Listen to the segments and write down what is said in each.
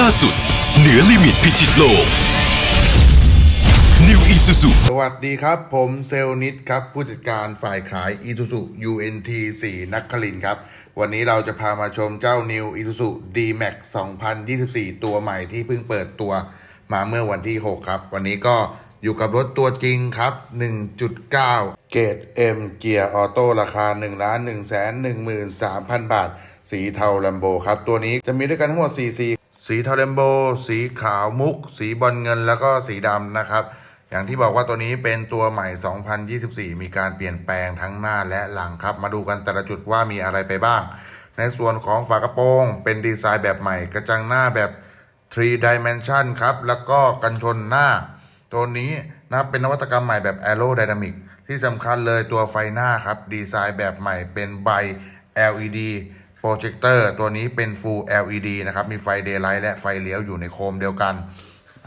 ล่าสุด เหนือลิมิตพิชิตโลก New Isuzu สวัสดีครับ ผมเซลนิดครับ ผู้จัดการฝ่ายขาย Isuzu UNT 4นักคลินทร์ครับ วันนี้เราจะพามาชมเจ้า New Isuzu D-Max 2024 ตัวใหม่ที่เพิ่งเปิดตัวมาเมื่อวันที่ 6 ครับ วันนี้ก็อยู่กับรถตัวจริงครับ 1.9 เกรด M เกียร์ออโต้ราคา 1 1 1 3 0 0 0 บาท สีเทาแลมโบครับ ตัวนี้จะมีด้วยกันทั้งหมด4สี สีเทาแลมโบ สีขาวมุก สีบอลเงินแล้วก็สีดำนะครับ อย่างที่บอกว่าตัวนี้เป็นตัวใหม่ 2024 มีการเปลี่ยนแปลงทั้งหน้าและหลังครับ มาดูกันแต่ละจุดว่ามีอะไรไปบ้าง ในส่วนของฝากระโปรงเป็นดีไซน์แบบใหม่ กระจังหน้าแบบ 3 dimension ครับ แล้วก็กันชนหน้า ตัวนี้นะเป็นนวัตกรรมใหม่แบบ aerodynamic ที่สำคัญเลยตัวไฟหน้าครับ ดีไซน์แบบใหม่เป็นใบ LED โปรเจคเตอร์ตัวนี้เป็น Full LED นะครับ มีไฟ daylight และไฟเลี้ยวอยู่ในโคมเดียวกัน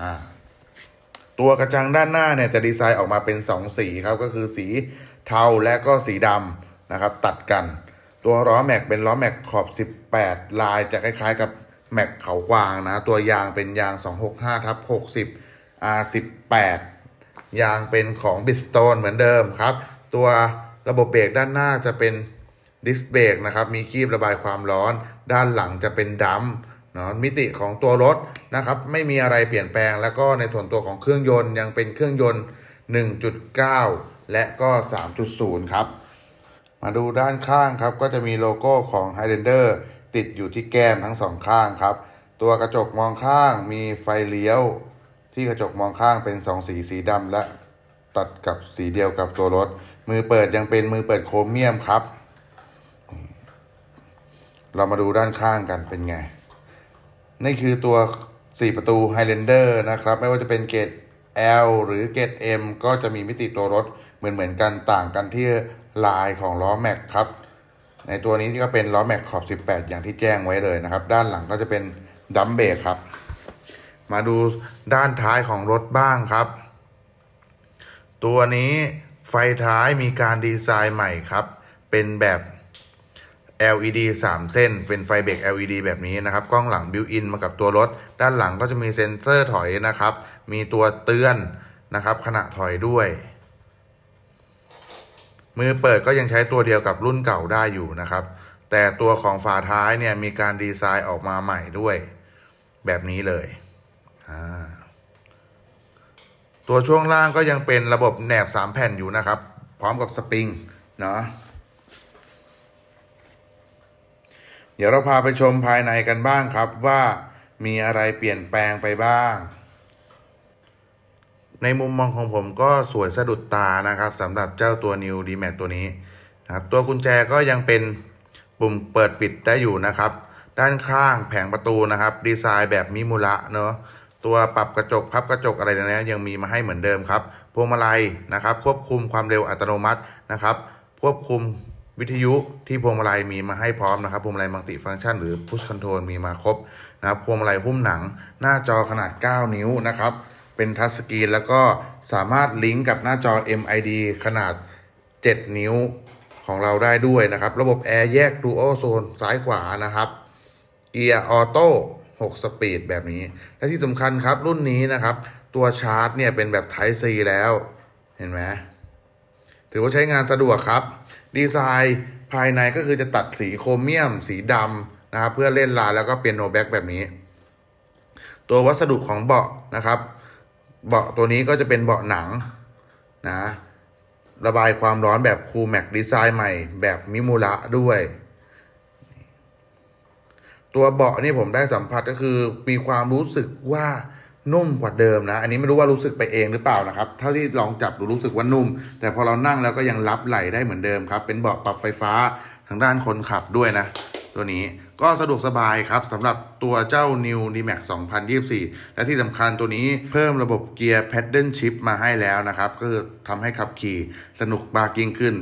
อ่าตัวกระจังด้านหน้าเนี่ยจะดีไซน์ออกมาเป็น 2 สีครับ ก็คือสีเทาและก็สีดำนะครับ ตัดกัน ตัวล้อแม็กเป็นล้อแม็กขอบ 18 ลายจะคล้ายๆ กับแม็กเขากวางนะ ตัวยางเป็นยาง 265ทับ60 R18 ยางเป็นของบิสโตนเหมือนเดิมครับ ตัวระบบเบรกด้านหน้าจะเป็น ดิสเบรกนะครับมีคีบระบายความร้อน ด้านหลังจะเป็นดัมป์เนาะมิติของตัวรถนะครับไม่มีอะไรเปลี่ยนแปลง แล้วก็ในส่วนตัวของเครื่องยนต์ยังเป็นเครื่องยนต์ 1.9 และก็ 3.0 ครับ มาดูด้านข้างครับก็จะมีโลโก้ของ Highlander ติดอยู่ที่แก้มทั้งสองข้างครับ ตัวกระจกมองข้างมีไฟเลี้ยว ที่กระจกมองข้างเป็นสองสีสีดำและตัดกับสีเดียวกับตัวรถ มือเปิดยังเป็นมือเปิดโครเมียมครับ เรามาดูด้านข้างกันเป็นไง นี่คือตัว 4 ประตู Highlander นะครับ ไม่ว่าจะเป็นเกรด L หรือเกรด M ก็จะมีมิติตัวรถเหมือนเหมือนกันต่างกันที่ลายของล้อแม็กครับ ในตัวนี้ที่ก็เป็นล้อแม็กขอบ 18 อย่างที่แจ้งไว้เลยนะครับ ด้านหลังก็จะเป็นดัมเบรกครับ มาดูด้านท้ายของรถบ้างครับ ตัวนี้ไฟท้ายมีการดีไซน์ใหม่ครับ เป็นแบบ LED 3 เส้น เป็นไฟเบรก LED แบบนี้นะครับ กล้องหลังบิวอินมากับตัวรถ ด้านหลังก็จะมีเซ็นเซอร์ถอยนะครับ มีตัวเตือนนะครับขณะถอยด้วย มือเปิดก็ยังใช้ตัวเดียวกับรุ่นเก่าได้อยู่นะครับ แต่ตัวของฝาท้ายเนี่ยมีการดีไซน์ออกมาใหม่ด้วย แบบนี้เลยอ่าตัวช่วงล่างก็ยังเป็นระบบแหนบ 3 แผ่นอยู่นะครับ พร้อมกับสปริงเนาะ เดี๋ยวเราพาไปชมภายในกันบ้างครับว่ามีอะไรเปลี่ยนแปลงไปบ้าง ในมุมมองของผมก็สวยสะดุดตานะครับสำหรับเจ้าตัว New d m a x ตัวนี้นะครับตัวกุญแจก็ยังเป็นปุ่มเปิดปิดได้อยู่นะครับ ด้านข้างแผงประตูนะครับ ดีไซน์แบบมิมูระเนาะตัวปรับกระจกพับกระจกอะไรเนี่ยยังมีมาให้เหมือนเดิมครับพวงมาลัยนะครับ ควบคุมความเร็วอัตโนมัตินะครับ ควบคุม วิทยุที่พวงมาลัยมีมาให้พร้อมนะครับพวงมาลัยมัลติฟังก์ชันหรือ push control มีมาครบนะครับพวงมาลัยหุ้มหนัง หน้าจอขนาด 9 นิ้วนะครับ เป็นทัชสกรีนแล้วก็สามารถลิงก์กับหน้าจอ MID ขนาด 7 นิ้วของเราได้ด้วยนะครับ ระบบแอร์แยก Dual Zone ซ้ายขวานะครับเกียร์ออโต้6สปีดแบบนี้ และที่สำคัญครับรุ่นนี้นะครับ ตัวชาร์จเนี่ยเป็นแบบ Type C แล้ว เห็นไหมถือว่าใช้งานสะดวกครับ ดีไซน์ภายในก็คือจะตัดสีโครเมียม สีดำนะครับเพื่อเล่นลายแล้วก็เปียโนแบ็กแบบนี้ ตัววัสดุของเบาะนะครับ เบาะตัวนี้ก็จะเป็นเบาะหนังนะระบายความร้อนแบบคูลแม็กดีไซน์ใหม่แบบมิมูระด้วย ตัวเบาะนี่ผมได้สัมผัสก็คือมีความรู้สึกว่า นุ่มกว่าเดิมนะ อันนี้ไม่รู้ว่ารู้สึกไปเองหรือเปล่านะครับ เท่าที่ลองจับดูรู้สึกว่านุ่ม แต่พอเรานั่งแล้วก็ยังรับไหลได้เหมือนเดิมครับ เป็นเบาะปรับไฟฟ้าทางด้านคนขับด้วยนะ ตัวนี้ก็สะดวกสบายครับสำหรับตัวเจ้า New D-Max 2024 และที่สำคัญตัวนี้เพิ่มระบบเกียร์ Paddle Shift มาให้แล้วนะครับ ก็คือทำให้ขับขี่สนุกมากยิ่งขึ้น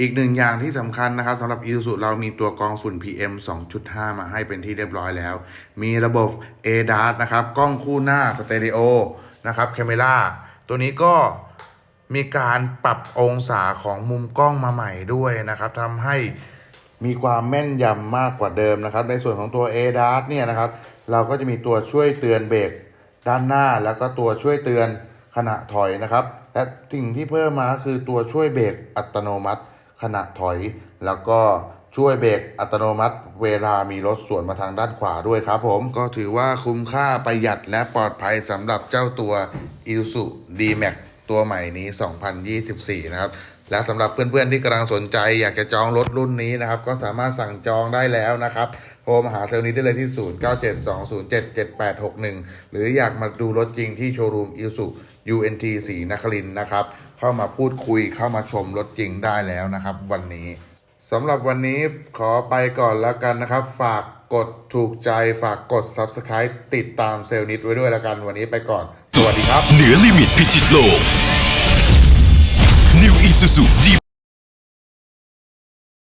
อีกหนึ่งอย่างที่สำคัญนะครับสำหรับ Isuzu เรามีตัวกรองฝุ่น PM 2.5 มาให้เป็นที่เรียบร้อยแล้ว มีระบบ ADAS นะครับกล้องคู่หน้าสเตอริโอนะครับ c a m e r a ตัวนี้ก็มีการปรับองศาของมุมกล้องมาใหม่ด้วยนะครับทำให้มีความแม่นยำมากกว่าเดิมนะครับ ในส่วนของตัว ADAS เนี่ยนะครับ เราก็จะมีตัวช่วยเตือนเบรกด้านหน้า แล้วก็ตัวช่วยเตือนขณะถอยนะครับ และสิ่งที่เพิ่มมาคือตัวช่วยเบรกอัตโนมัติ ขณะถอย แล้วก็ช่วยเบรกอัตโนมัติ เวลามีรถสวนมาทางด้านขวาด้วยครับผมก็ถือว่าคุ้มค่าประหยัดและปลอดภัยสำหรับเจ้าตัว Isuzu D-Max ตัวใหม่นี้ 2024 นะครับและสำหรับเพื่อนๆที่กำลังสนใจ อยากจะจองรถรุ่นนี้นะครับ ก็สามารถสั่งจองได้แล้วนะครับโทรมาหาเซลล์นี้ได้เลยที่ 0972077861 หรืออยากมาดูรถจริงที่โชว์รูม Isuzu UNT 4นครินทร์นะครับ เข้ามาพูดคุยเข้ามาชมรถจริงได้แล้วนะครับ วันนี้สำหรับวันนี้ขอไปก่อนแล้วกันนะครับ ฝากกดถูกใจฝากกด Subscribe ติดตามเซลล์นิดไว้ด้วยแล้วกันวันนี้ไปก่อน สวัสดีครับ เหนือลิมิตพิชิตโลก Isuzu D